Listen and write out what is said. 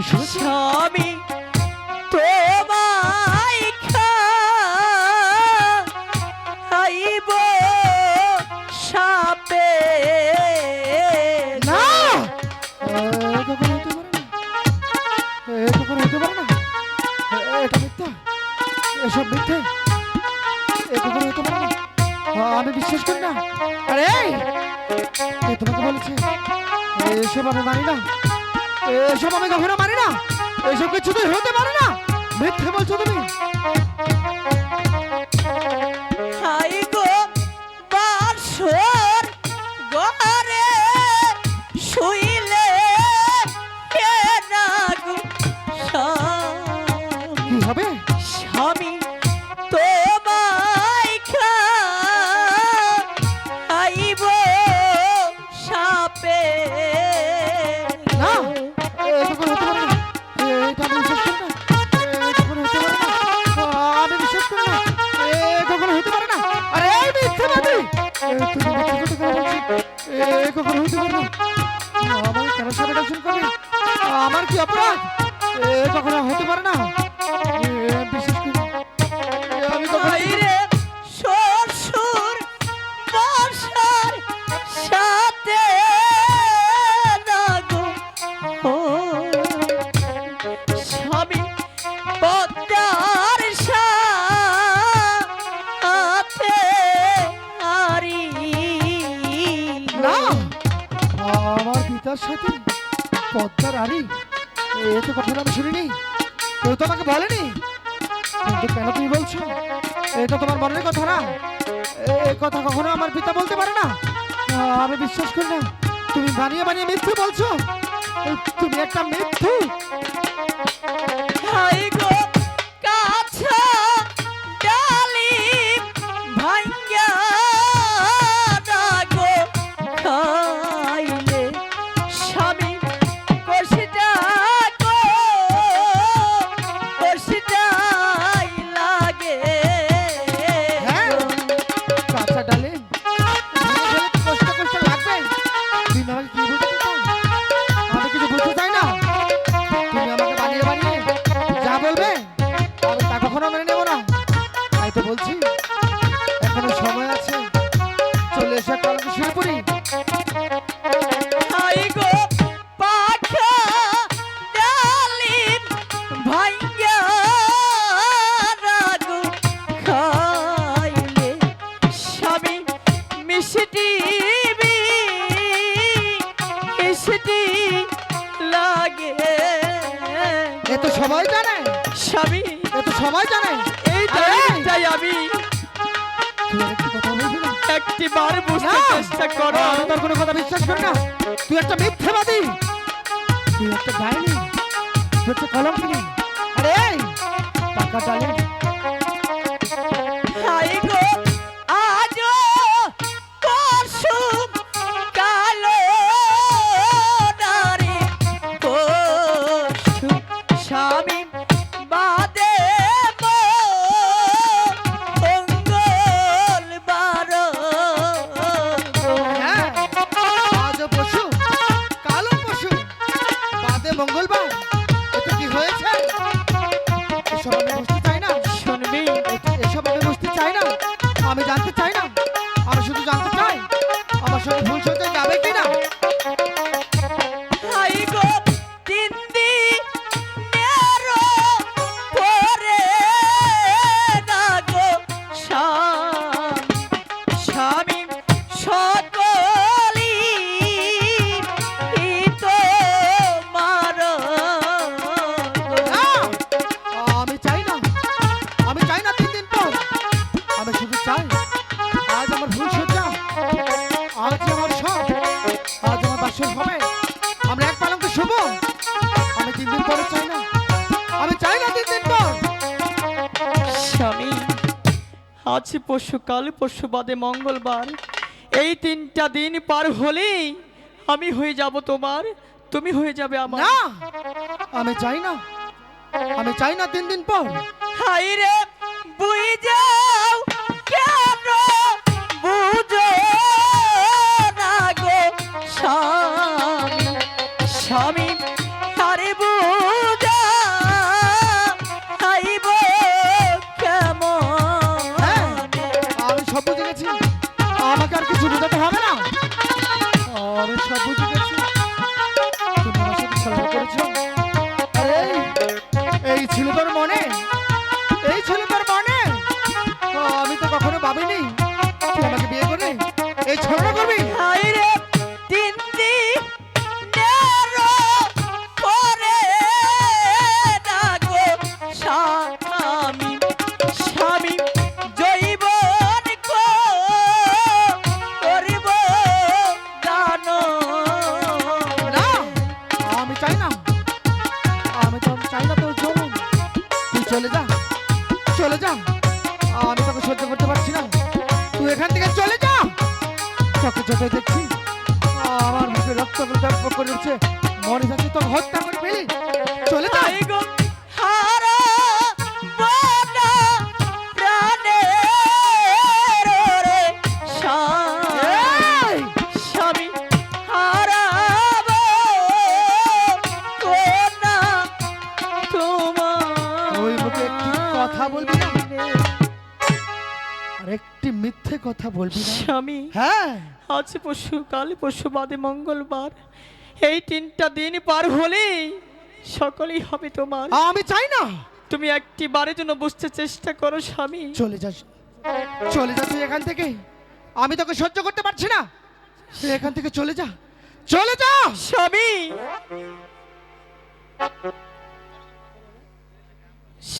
স্বামী তোমায় খাইব সাপে। না! এসব মিথ্যে। এ কখনো হতে পারে না। আমি বিশ্বাস করি না। আরে তোমাকে বলেছে? এসব আমি মানি না। এসব আমি কখনো মানি না। এসব কিছুতেই হতে পারে না। মিথ্যে বলছো তুমি। হতে পারে না। আরে এই মিথ্যাবাদী আমার কেন সারা আমার কি অপরাধ? এ, কখনো হতে পারে না। পিতার সাথে? পদ্মার আরি এ তো কথা আমি শুনিনি। কেউ তো আমাকে বলেনি? কেন তুমি বলছো? এটা তোমার মনের কথা না? এ কথা কখনো আমার পিতা বলতে পারে না? আমি বিশ্বাস করি না। তুমি বানিয়ে বানিয়ে মিথ্যে বলছো? তুমি একটা মিথ্যু। সবাই জানে? এই! তাই আমি। একটি বার বুঝতে! চেষ্টা করো। আমি তোর কোনো কথা বিশ্বাস করি না। তুই একটা মিথ্যাবাদী। তুই একটা ডাইনি। তুই একটা কলঙ্কিনী। আরে পাকা ডালে বাদে মঙ্গলবার। এতে কি হয়েছে? এসব আমি বুঝতে চাই না। শুনবি। এসব আমি বুঝতে চাই না। আমি জানতে চাই না। আমি শুধু জানতে চাই আমার সঙ্গে ভুল আজ পরশু কাল পরশু বাদে মঙ্গলবার। এই তিনটা দিন পার হলেই আমি হয়ে যাব তোমার তুমি হয়ে যাবে আমার। না আমি চাই না আমি চাই না তিন দিন পর। হাই রে বুই এই ছিল তোর মনে? এই ছিল তোর মনে? আমি তো কখনো ভাবিনি। চলে যা। চলে যা। আমি তোকে সহ্য করতে পারছি না। তুই এখান থেকে চলে যা। তোকে চোখে দেখছি, আমার মুখে রক্ত করে উঠছে মনে যাচ্ছে তোকে হত্যা করে ফেলি। চলে যা। কথা বলবি না? স্বামী হ্যাঁ। আজ পশু কাল পশু বাদে মঙ্গলবার। এই তিনটা দিন পার হলে সকলেই হবে তোমার। আমি চাই না। তুমি একটি বারের জন্য বুঝতে চেষ্টা করো স্বামী। চলে যাস। চলে যা তুই এখান থেকে। আমি তোকে সহ্য করতে পারছি না। তুই এখান থেকে চলে যা। চলে যা। স্বামী!